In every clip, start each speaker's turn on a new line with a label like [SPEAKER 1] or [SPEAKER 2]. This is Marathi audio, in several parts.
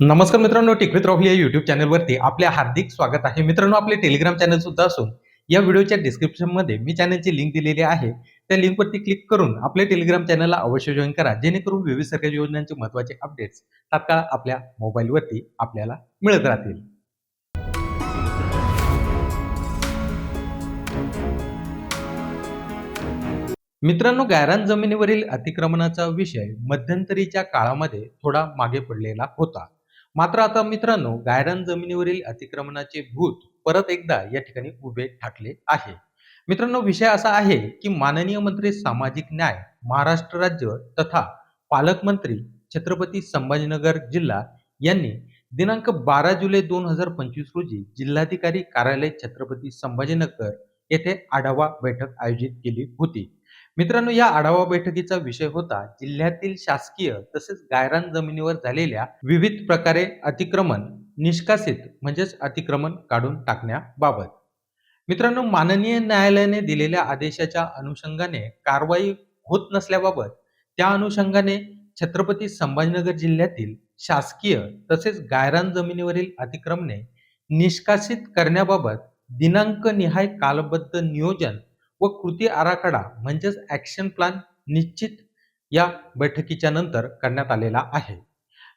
[SPEAKER 1] नमस्कार मित्रांनो टिकवित रॉकली या युट्यूब चॅनलवरती आपले हार्दिक स्वागत आहे. मित्रांनो आपले टेलिग्राम चॅनल सुद्धा असून या व्हिडिओच्या डिस्क्रिप्शनमध्ये मी चॅनलची लिंक दिलेली आहे. त्या लिंकवरती क्लिक करून आपल्या टेलिग्राम चॅनलला अवश्य जॉईन करा जेणेकरून विविध सरकारी योजनांचे महत्त्वाचे अपडेट्स तात्काळ आपल्या मोबाईलवरती आपल्याला मिळत राहतील. मित्रांनो गायरान जमिनीवरील अतिक्रमणाचा विषय मध्यंतरीच्या काळामध्ये थोडा मागे पडलेला होता. मात्र आता मित्रांनो गायरान जमिनीवरील अतिक्रमणाचे भूत परत एकदा या ठिकाणी उभे ठाकले आहे. मित्रांनो विषय असा आहे की माननीय मंत्री सामाजिक न्याय महाराष्ट्र राज्य तथा पालकमंत्री छत्रपती संभाजीनगर जिल्हा यांनी दिनांक बारा जुलै दोन हजार पंचवीस रोजी जिल्हाधिकारी कार्यालय छत्रपती संभाजीनगर येथे आढावा बैठक आयोजित केली होती. मित्रांनो या आढावा बैठकीचा विषय होता जिल्ह्यातील शासकीय तसेच गायरान जमिनीवर झालेल्या विविध प्रकारे अतिक्रमण निष्कासित म्हणजेच अतिक्रमण काढून टाकण्याबाबत. मित्रांनो माननीय न्यायालयाने दिलेल्या आदेशाच्या अनुषंगाने कारवाई होत नसल्याबाबत त्या अनुषंगाने छत्रपती संभाजीनगर जिल्ह्यातील शासकीय तसेच गायरान जमिनीवरील अतिक्रमणे निष्कासित करण्याबाबत दिनांक निहाय कालबद्ध नियोजन व कृती आराखडा म्हणजेच ॲक्शन प्लॅन निश्चित या बैठकीच्या नंतर करण्यात आलेला आहे.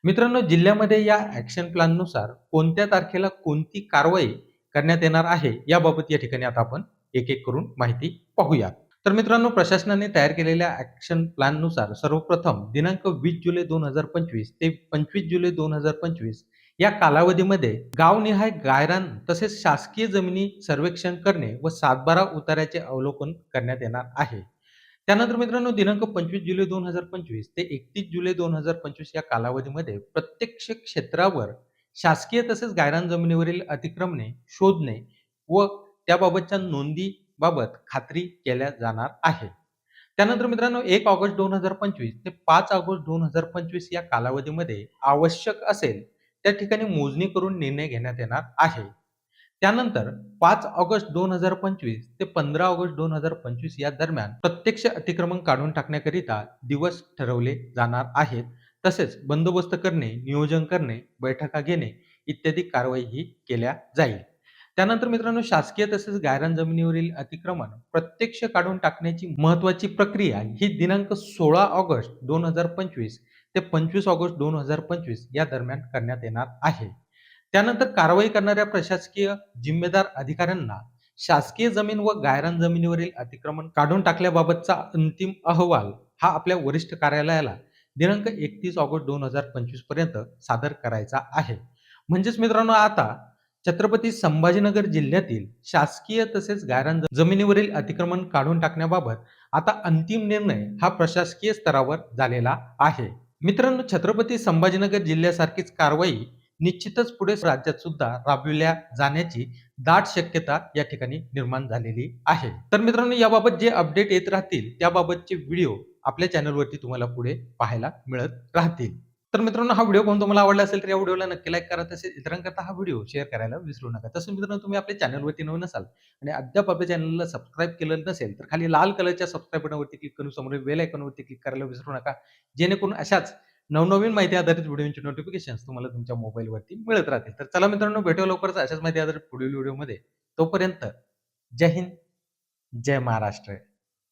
[SPEAKER 1] मित्रांनो जिल्ह्यामध्ये या ॲक्शन प्लॅननुसार कोणत्या तारखेला कोणती कारवाई करण्यात येणार आहे याबाबत या ठिकाणी आता आपण एक एक करून माहिती पाहूया. तर मित्रांनो प्रशासनाने तयार केलेल्या ॲक्शन प्लॅननुसार सर्वप्रथम दिनांक वीस जुलै दोन हजार पंचवीस ते पंचवीस जुलै दोन हजार पंचवीस या कालावधीमध्ये गावनिहाय गायरान तसेच शासकीय जमिनी सर्वेक्षण करणे व सातबारा उतार्याचे अवलोकन करण्यात येणार आहे. त्यानंतर मित्रांनो दिनांक पंचवीस जुलै दोन हजार पंचवीस ते एकतीस जुलै दोन हजार पंचवीस या कालावधीमध्ये प्रत्यक्ष क्षेत्रावर शासकीय तसेच गायरान जमिनीवरील अतिक्रमणे शोधणे व त्याबाबतच्या नोंदी बाबत खात्री केल्या जाणार आहे. त्यानंतर मित्रांनो एक ऑगस्ट दोन हजार पंचवीस ते पाच ऑगस्ट दोन हजार पंचवीस या कालावधीमध्ये आवश्यक असेल त्या ठिकाणी मोजणी करून निर्णय घेण्यात येणार आहे. त्यानंतर पाच ऑगस्ट दोन हजार पंचवीस ते पंधरा ऑगस्ट दोन हजार पंचवीस या दरम्यान प्रत्यक्ष अतिक्रमण काढून टाकण्याकरिता दिवस ठरवले जाणार आहेत. तसेच बंदोबस्त करणे नियोजन करणे बैठका घेणे इत्यादी कारवाई ही केल्या जाईल. त्यानंतर मित्रांनो शासकीय तसेच गायरान जमिनीवरील अतिक्रमण प्रत्यक्ष काढून टाकण्याची महत्वाची प्रक्रिया ही दिनांक सोळा ऑगस्ट दोन हजार पंचवीस ते पंचवीस ऑगस्ट दोन हजार पंचवीस या दरम्यान करण्यात येणार आहे. त्यानंतर कारवाई करणाऱ्या प्रशासकीय जिम्मेदार अधिकाऱ्यांना शासकीय जमीन व गायरान जमिनीवरील अतिक्रमण काढून टाकल्याबाबतचा अंतिम अहवाल हा आपल्या वरिष्ठ कार्यालयाला दिनांक एकतीस ऑगस्ट दोन हजार पंचवीसपर्यंत सादर करायचा आहे. म्हणजेच मित्रांनो आता छत्रपती संभाजीनगर जिल्ह्यातील शासकीय तसेच गायरान जमिनीवरील अतिक्रमण काढून टाकण्याबाबत आता अंतिम निर्णय हा प्रशासकीय स्तरावर झालेला आहे. मित्रांनो छत्रपती संभाजीनगर जिल्ह्यासारखीच कारवाई निश्चितच पुढे राज्यात सुद्धा राबविल्या जाण्याची दाट शक्यता या ठिकाणी निर्माण झालेली आहे. तर मित्रांनो याबाबत जे अपडेट येत राहतील त्याबाबतचे व्हिडिओ आपल्या चॅनलवरती तुम्हाला पुढे पाहायला मिळत राहतील. तर मित्रांनो हा व्हिडिओ पाहून तुम्हाला आवडला असेल तर या व्हिडिओला नक्की लाईक करा. तसेच इतरांकरता हा व्हिडिओ शेअर करायला विसरू नका. तसं मित्रांनो तुम्ही आपल्या चॅनलवरती नवीन असाल आणि अद्याप आपल्या चॅनलला सबस्क्राईब केलं नसेल तर खाली लाल कलरच्या सबस्क्राईब बटनवरती क्लिक करून समोर बेल आयकॉनवरती क्लिक करायला विसरू नका. जेणेकरून अशाच नवनवीन माहिती आधारित व्हिडिओची नोटिफिकेशन तुम्हाला तुमच्या मोबाईलवरती मिळत राहतील. तर चला मित्रांनो भेटू लवकरच अशाच माहिती आधारित पुढील व्हिडिओमध्ये तोपर्यंत जय हिंद जय महाराष्ट्र.